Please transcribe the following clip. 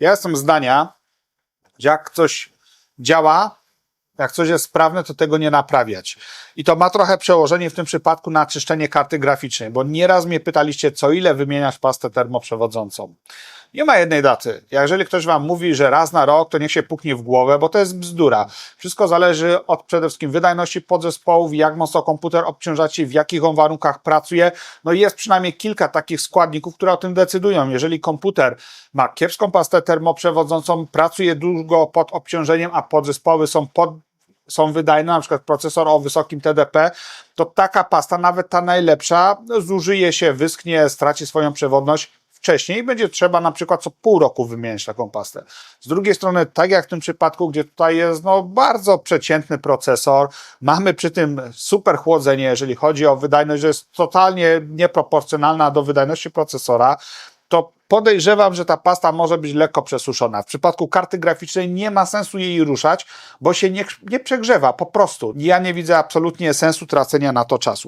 Ja jestem zdania, że jak coś działa, jak coś jest sprawne, to tego nie naprawiać. I to ma trochę przełożenie w tym przypadku na czyszczenie karty graficznej, bo nieraz mnie pytaliście, co ile wymieniasz pastę termoprzewodzącą. Nie ma jednej daty. Jeżeli ktoś wam mówi, że raz na rok, to niech się puknie w głowę, bo to jest bzdura. Wszystko zależy od przede wszystkim wydajności podzespołów, jak mocno komputer obciążacie, w jakich on warunkach pracuje. No i jest przynajmniej kilka takich składników, które o tym decydują. Jeżeli komputer ma kiepską pastę termoprzewodzącą, pracuje długo pod obciążeniem, a podzespoły są pod są wydajne, na przykład procesor o wysokim TDP, to taka pasta, nawet ta najlepsza, zużyje się, wyschnie, straci swoją przewodność wcześniej będzie trzeba na przykład co pół roku wymieniać taką pastę. Z drugiej strony, tak jak w tym przypadku, gdzie tutaj jest no, bardzo przeciętny procesor, mamy przy tym super chłodzenie, jeżeli chodzi o wydajność, że jest totalnie nieproporcjonalna do wydajności procesora, to podejrzewam, że ta pasta może być lekko przesuszona. W przypadku karty graficznej nie ma sensu jej ruszać, bo się nie, nie przegrzewa, po prostu. Ja nie widzę absolutnie sensu tracenia na to czasu.